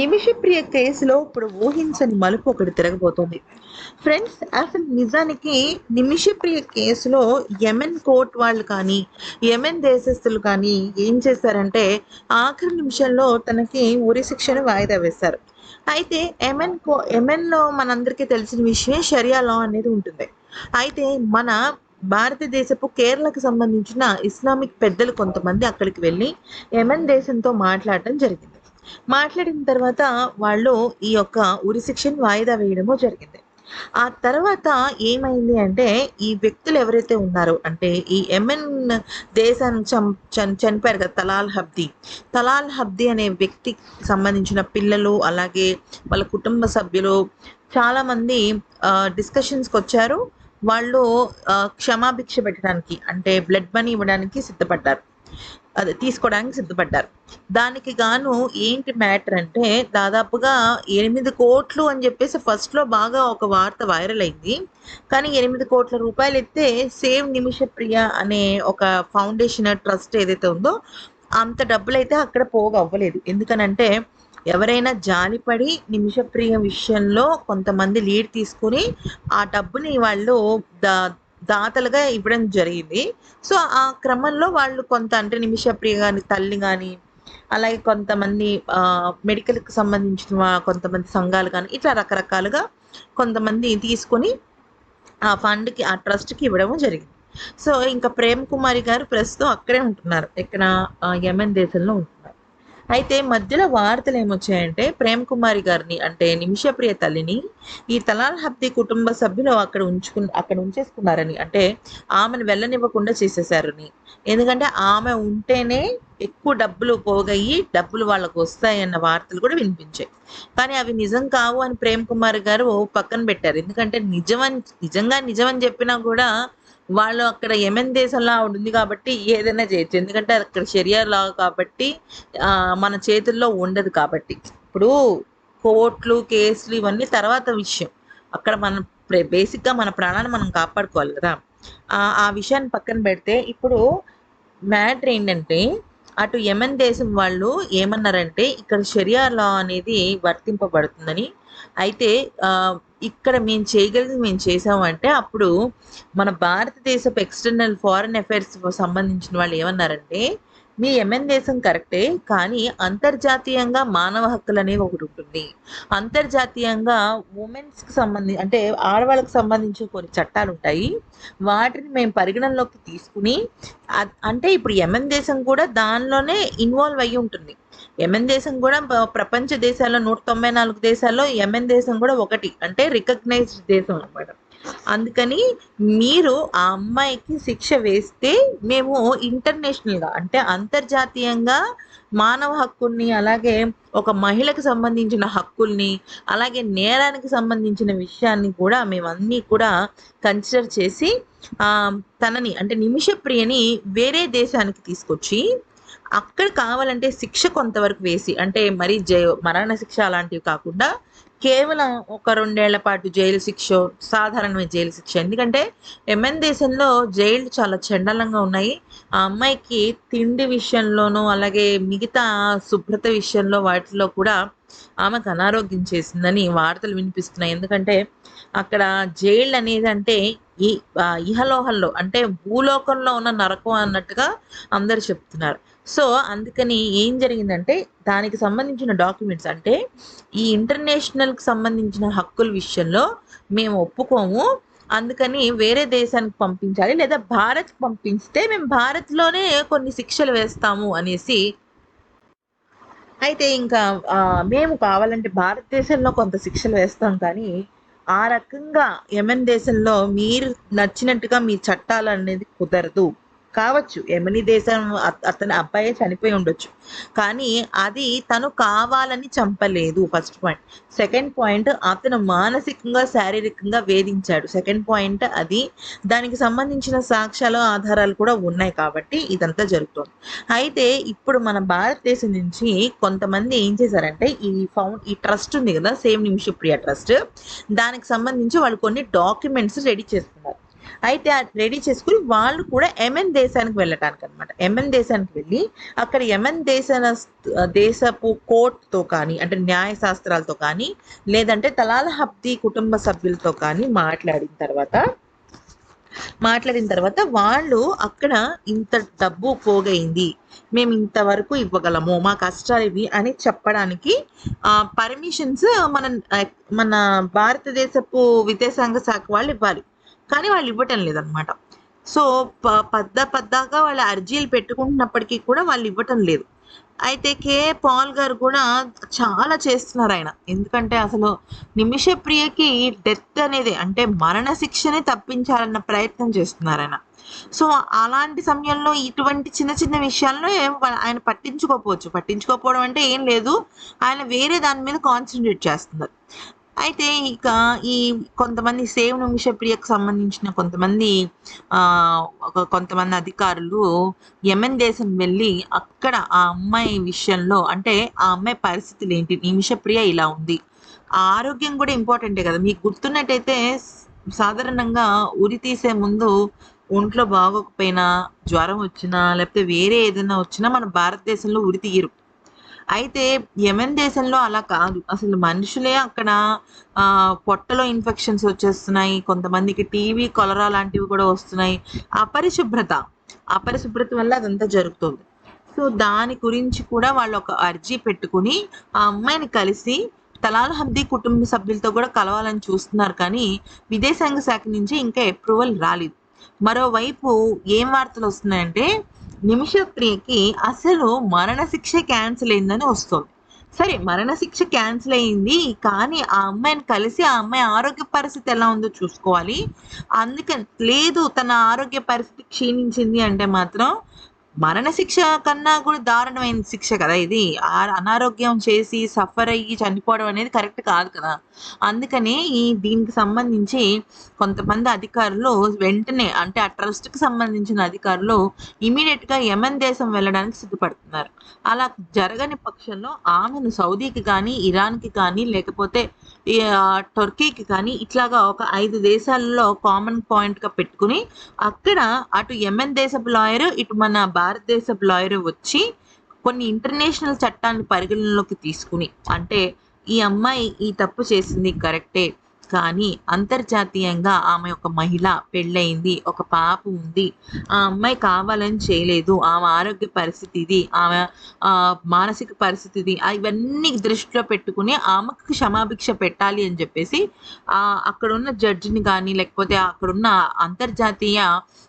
నిమిషప్రియ కేసులో ఇప్పుడు ఊహించని మలుపు ఒకటి తిరగబోతోంది. ఫ్రెండ్స్ అసలు నిజానికి నిమిషప్రియ కేసులో యెమెన్ కోర్ట్ వాళ్ళు కానీ యెమెన్ దేశస్తులు కానీ ఏం చేశారంటే ఆఖరి నిమిషంలో తనకి ఉరి శిక్షను వాయిదా వేశారు. అయితే యెమెన్ కో ఎమెన్లో మనందరికీ తెలిసిన విషయమే షరియా లా అనేది ఉంటుంది. అయితే మన భారతదేశపు కేరళకు సంబంధించిన ఇస్లామిక్ పెద్దలు కొంతమంది అక్కడికి వెళ్ళి యెమెన్ దేశంతో మాట్లాడటం జరిగింది. మాట్లాడిన తర్వాత వాళ్ళు ఈ యొక్క ఉరిశిక్షను వాయిదా వేయడము జరిగింది. ఆ తర్వాత ఏమైంది అంటే ఈ వ్యక్తులు ఎవరైతే ఉన్నారో అంటే ఈ ఎమెన్ దేశాన్ని చం చనిపోయారు కదా తలాల్ హబ్ది. తలాల్ హబ్ది అనే వ్యక్తికి సంబంధించిన పిల్లలు అలాగే వాళ్ళ కుటుంబ సభ్యులు చాలామంది డిస్కషన్స్కి వచ్చారు. వాళ్ళు క్షమాభిక్ష పెట్టడానికి అంటే బ్లడ్ మనీ ఇవ్వడానికి సిద్ధపడ్డారు. అదే తీసుకోవడానికి సిద్ధపడ్డారు. దానికి గాను ఏంటి మ్యాటర్ అంటే దాదాపుగా ఎనిమిది కోట్లు అని చెప్పేసి ఫస్ట్లో బాగా ఒక వార్త వైరల్ అయింది. కానీ ఎనిమిది కోట్ల రూపాయలు ఎత్తే సేవ్ నిమిషప్రియ అనే ఒక ఫౌండేషన్ ట్రస్ట్ ఏదైతే ఉందో అంత డబ్బులు అయితే అక్కడ పోగు అవ్వలేదు. ఎందుకనంటే ఎవరైనా జాలిపడి నిమిషప్రియ విషయంలో కొంతమంది లీడ్ తీసుకుని ఆ డబ్బుని వాళ్ళు దా దాతలుగా ఇవ్వడం జరిగింది. సో ఆ క్రమంలో వాళ్ళు కొంత అంటే నిమిషప్రియ కానీ తల్లి కానీ అలాగే కొంతమంది ఆ, మెడికల్కి సంబంధించిన కొంతమంది సంఘాలు కానీ ఇట్లా రకరకాలుగా కొంతమంది తీసుకొని ఆ ఫండ్కి ఆ ట్రస్ట్కి ఇవ్వడం జరిగింది. సో ఇంకా ప్రేమ్ కుమారి గారు ప్రస్తుతం అక్కడే ఉంటున్నారు. ఇక్కడ యమన్ దేశంలో ఉంటున్నారు. అయితే మధ్యలో వార్తలు ఏమొచ్చాయంటే ప్రేమ్ కుమారి గారిని అంటే నిమిషప్రియ తల్లిని ఈ తలాల్ హబ్ది కుటుంబ సభ్యులు అక్కడ ఉంచుకు అక్కడ ఉంచేసుకున్నారని అంటే ఆమెను వెళ్ళనివ్వకుండా చేసేసారని. ఎందుకంటే ఆమె ఉంటేనే ఎక్కువ డబ్బులు పోగయ్యి డబ్బులు వాళ్ళకు వస్తాయన్న వార్తలు కూడా వినిపించాయి. కానీ అవి నిజం కావు అని ప్రేమ్ కుమార్ గారు పక్కన పెట్టారు. ఎందుకంటే నిజమని నిజంగా నిజమని చెప్పినా కూడా వాళ్ళు అక్కడ యమెన్ దేశంలో ఉంది కాబట్టి ఏదైనా చేయొచ్చు. ఎందుకంటే అక్కడ షరియా లా కాబట్టి మన చేతుల్లో ఉండదు కాబట్టి. ఇప్పుడు కోర్టులు కేసులు ఇవన్నీ తర్వాత విషయం. అక్కడ మనం బేసిక్గా మన ప్రాణాన్ని మనం కాపాడుకోవాలి కదా. ఆ విషయాన్ని పక్కన పెడితే ఇప్పుడు మ్యాటర్ ఏంటంటే అటు యమన్ దేశం వాళ్ళు ఏమన్నారంటే ఇక్కడ షరియా లా అనేది వర్తింపబడుతుందని. అయితే ఇక్కడ మేము చేయగలిగింది మేము చేసామంటే అప్పుడు మన భారతదేశపు ఎక్స్టర్నల్ ఫారెన్ అఫైర్స్ సంబంధించిన వాళ్ళు ఏమన్నారంటే మీ యెమెన్ దేశం కరెక్టే కానీ అంతర్జాతీయంగా మానవ హక్కులు అనేవి ఒకటి ఉంటుంది. అంతర్జాతీయంగా ఉమెన్స్కి సంబంధించి అంటే ఆడవాళ్ళకి సంబంధించిన కొన్ని చట్టాలు ఉంటాయి. వాటిని మేము పరిగణనలోకి తీసుకుని అంటే ఇప్పుడు యెమెన్ దేశం కూడా దానిలోనే ఇన్వాల్వ్ అయ్యి ఉంటుంది. యమెన్ దేశం కూడా ప్రపంచ దేశాల్లో నూట తొంభై నాలుగు దేశాల్లో యమెన్ దేశం కూడా ఒకటి అంటే రికగ్నైజ్డ్ దేశం అనమాట అందుకని మీరు ఆ అమ్మాయికి శిక్ష వేస్తే మేము ఇంటర్నేషనల్గా అంటే అంతర్జాతీయంగా మానవ హక్కుల్ని అలాగే ఒక మహిళకు సంబంధించిన హక్కుల్ని అలాగే నేరానికి సంబంధించిన విషయాన్ని కూడా మేమన్నీ కూడా కన్సిడర్ చేసి ఆ, తనని అంటే నిమిషప్రియని వేరే దేశానికి తీసుకొచ్చి అక్కడ కావాలంటే శిక్ష కొంతవరకు వేసి అంటే మరి జై మరణ శిక్ష అలాంటివి కాకుండా కేవలం ఒక రెండేళ్ళ పాటు జైలు శిక్ష సాధారణమైన జైలు శిక్ష. ఎందుకంటే యెమెన్ దేశంలో జైలు చాలా చండలంగా ఉన్నాయి. ఆ అమ్మాయికి తిండి విషయంలోనూ అలాగే మిగతా శుభ్రత విషయంలో వాటిలో కూడా ఆమెకు అనారోగ్యం చేసిందని వార్తలు వినిపిస్తున్నాయి. ఎందుకంటే అక్కడ జైళ్ళు అనేది అంటే ఈ ఇహలోహంలో అంటే భూలోకంలో ఉన్న నరకం అన్నట్టుగా అందరు చెప్తున్నారు. సో అందుకని ఏం జరిగిందంటే దానికి సంబంధించిన డాక్యుమెంట్స్ అంటే ఈ ఇంటర్నేషనల్కి సంబంధించిన హక్కుల విషయంలో మేము ఒప్పుకోము. అందుకని వేరే దేశానికి పంపించాలి లేదా భారత్కి పంపిస్తే మేము భారత్లోనే కొన్ని శిక్షలు వేస్తాము అనేసి. అయితే ఇంకా మేము కావాలంటే భారతదేశంలో కొంత శిక్షలు వేస్తాం కానీ ఆ రకంగా యెమెన్ దేశంలో మీరు నచ్చినట్టుగా మీ చట్టాలు అనేది కుదరదు. కావచ్చు. యెమెనీ దేశం అతని అబ్బాయే చనిపోయి ఉండొచ్చు. కానీ అది తను కావాలని చంపలేదు ఫస్ట్ పాయింట్ సెకండ్ పాయింట్ అతను మానసికంగా శారీరకంగా వేధించాడు. సెకండ్ పాయింట్ అది దానికి సంబంధించిన సాక్ష్యాలు ఆధారాలు కూడా ఉన్నాయి కాబట్టి ఇదంతా జరుగుతుంది. అయితే ఇప్పుడు మన భారతదేశం నుంచి కొంతమంది ఏం చేశారంటే ఈ ఫౌండ్ ఈ ట్రస్ట్ ఉంది కదా సేమ్ నిమిషప్రియ ట్రస్ట్ దానికి సంబంధించి వాళ్ళు కొన్ని డాక్యుమెంట్స్ రెడీ చేస్తున్నారు. అయితే రెడీ చేసుకుని వాళ్ళు కూడా యెమెన్ దేశానికి వెళ్ళటానికి అనమాట యెమెన్ దేశానికి వెళ్ళి అక్కడ యెమెన్ దేశ దేశపు కోర్టుతో కానీ అంటే న్యాయ శాస్త్రాలతో కానీ లేదంటే తలాల హబ్ది కుటుంబ సభ్యులతో కానీ మాట్లాడిన తర్వాత మాట్లాడిన తర్వాత వాళ్ళు అక్కడ ఇంత డబ్బు పోగైంది మేము ఇంతవరకు ఇవ్వగలము మా కష్టాలు ఇవి అని చెప్పడానికి పర్మిషన్స్ మన మన భారతదేశపు విదేశాంగ శాఖ వాళ్ళు ఇవ్వాలి. కానీ వాళ్ళు ఇవ్వటం లేదనమాట. సో ప పద్ద పద్దాగా వాళ్ళు అర్జీలు పెట్టుకుంటున్నప్పటికీ కూడా వాళ్ళు ఇవ్వటం లేదు. అయితే కే. పాల్ గారు కూడా చాలా చేస్తున్నారు ఆయన. ఎందుకంటే అసలు నిమిష ప్రియకి డెత్ అనేది అంటే మరణ శిక్షనే తప్పించాలన్న ప్రయత్నం చేస్తున్నారు ఆయన. సో అలాంటి సమయంలో ఇటువంటి చిన్న చిన్న విషయాల్లో ఆయన పట్టించుకోకపోవచ్చు. పట్టించుకోకపోవడం అంటే ఏం లేదు. ఆయన వేరే దాని మీద కాన్సన్ట్రేట్ చేస్తున్నారు. అయితే ఇక ఈ కొంతమంది సేవ్ నిమిష ప్రియకు సంబంధించిన కొంతమంది ఆ ఒక కొంతమంది అధికారులు యెమెన్ దేశం వెళ్ళి అక్కడ ఆ అమ్మాయి విషయంలో అంటే ఆ అమ్మాయి పరిస్థితులు ఏంటి నిమిషప్రియ ఇలా ఉంది. ఆ ఆరోగ్యం కూడా ఇంపార్టెంటే కదా. మీకు గుర్తున్నట్టయితే సాధారణంగా ఉరి తీసే ముందు ఒంట్లో బాగోకపోయినా జ్వరం వచ్చినా లేకపోతే వేరే ఏదైనా వచ్చినా మన భారతదేశంలో ఉరి తీయరు. అయితే యెమెన్ దేశంలో అలా కాదు. అసలు మనుషులే అక్కడ పొట్టలో ఇన్ఫెక్షన్స్ వచ్చేస్తున్నాయి. కొంతమందికి టీవీ కొలరా లాంటివి కూడా వస్తున్నాయి. అపరిశుభ్రత. అపరిశుభ్రత వల్ల అదంతా జరుగుతుంది. సో దాని గురించి కూడా వాళ్ళు ఒక అర్జీ పెట్టుకుని ఆ అమ్మాయిని కలిసి తలాల్ హబ్దీ కుటుంబ సభ్యులతో కూడా కలవాలని చూస్తున్నారు. కానీ విదేశాంగ శాఖ నుంచి ఇంకా అప్రూవల్ రాలేదు. మరోవైపు ఏం వార్తలు వస్తున్నాయంటే నిమిషప్రియకి అసలు మరణశిక్ష క్యాన్సిల్ అయిందని వస్తుంది. సరే మరణశిక్ష క్యాన్సిల్ అయింది కానీ ఆ అమ్మాయిని కలిసి ఆ అమ్మాయి ఆరోగ్య పరిస్థితి ఎలా ఉందో చూసుకోవాలి. అందుకని లేదు తన ఆరోగ్య పరిస్థితి క్షీణించింది అంటే మాత్రం మరణశిక్ష కన్నా కూడా దారుణమైన శిక్ష కదా ఇది. ఆ- అనారోగ్యం చేసి సఫర్ అయ్యి చనిపోవడం అనేది కరెక్ట్ కాదు కదా. అందుకనే ఈ దీనికి సంబంధించి కొంతమంది అధికారులు వెంటనే అంటే ఆ ట్రస్ట్కి సంబంధించిన అధికారులు ఇమీడియట్గా గా దేశం వెళ్ళడానికి సిద్ధపడుతున్నారు. అలా జరగని పక్షంలో ఆమెను సౌదీకి కానీ ఇరాన్కి కానీ లేకపోతే టర్కీకి కానీ ఇట్లాగా ఒక ఐదు దేశాల్లో కామన్ పాయింట్గా పెట్టుకుని అక్కడ అటు యెమెన్ దేశపు లాయర్ ఇటు మన భారతదేశపు లాయర్ వచ్చి కొన్ని ఇంటర్నేషనల్ చట్టాన్ని పరిగణనలోకి తీసుకుని అంటే ఈ అమ్మాయి ఈ తప్పు చేసింది కరెక్టే కానీ అంతర్జాతీయంగా ఆమె ఒక మహిళ పెళ్ళయింది ఒక పాప ఉంది. ఆ అమ్మాయి కావాలని చేయలేదు. ఆమె ఆరోగ్య పరిస్థితిది ఆమె ఆ, మానసిక పరిస్థితిది ఇవన్నీ దృష్టిలో పెట్టుకుని ఆమెకు క్షమాభిక్ష పెట్టాలి అని చెప్పేసి ఆ అక్కడున్న జడ్జిని కానీ లేకపోతే అక్కడున్న అంతర్జాతీయ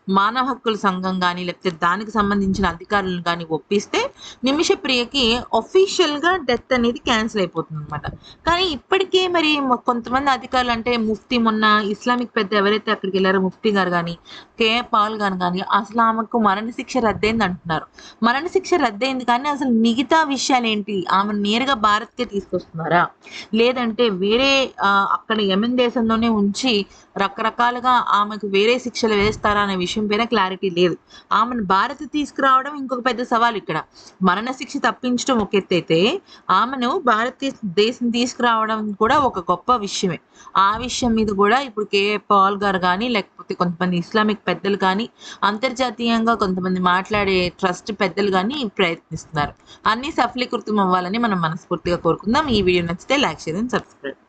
మానవ హక్కుల సంఘం కానీ లేకపోతే దానికి సంబంధించిన అధికారులను కానీ ఒప్పిస్తే నిమిష ప్రియకి ఒఫీషియల్గా డెత్ అనేది క్యాన్సిల్ అయిపోతుంది అనమాట కానీ ఇప్పటికే మరి కొంతమంది అధికారులు అంటే ముఫ్తీ మొన్న ఇస్లామిక్ పెద్ద ఎవరైతే అక్కడికి వెళ్ళారో ముఫ్తీ గారు కానీ కే పాల్ గారు కానీ అసలు ఆమెకు మరణశిక్ష రద్దయింది అంటున్నారు. మరణశిక్ష రద్దయింది కానీ అసలు మిగతా విషయాలు ఏంటి ఆమె నేరుగా భారత్కే తీసుకొస్తున్నారా? లేదంటే వేరే అక్కడ యమన్ దేశంలోనే ఉంచి రకరకాలుగా ఆమెకు వేరే శిక్షలు వేస్తారా అనే విషయం పైన క్లారిటీ లేదు. ఆమెను భారత్ తీసుకురావడం ఇంకొక పెద్ద సవాల్ ఇక్కడ. మరణ శిక్ష తప్పించడం ఒక ఎత్తు అయితే ఆమెను భారతదేశం దేశం తీసుకురావడం కూడా ఒక గొప్ప విషయమే. ఆ విషయం మీద కూడా ఇప్పుడు కేఏ పాల్ గారు కానీ లేకపోతే కొంతమంది ఇస్లామిక్ పెద్దలు కానీ అంతర్జాతీయంగా కొంతమంది మాట్లాడే ట్రస్ట్ పెద్దలు కానీ ప్రయత్నిస్తున్నారు. అన్ని సఫలీకృతం అవ్వాలని మనం మనస్ఫూర్తిగా కోరుకుందాం. ఈ వీడియో నచ్చితే లైక్ చేయండి సబ్స్క్రైబ్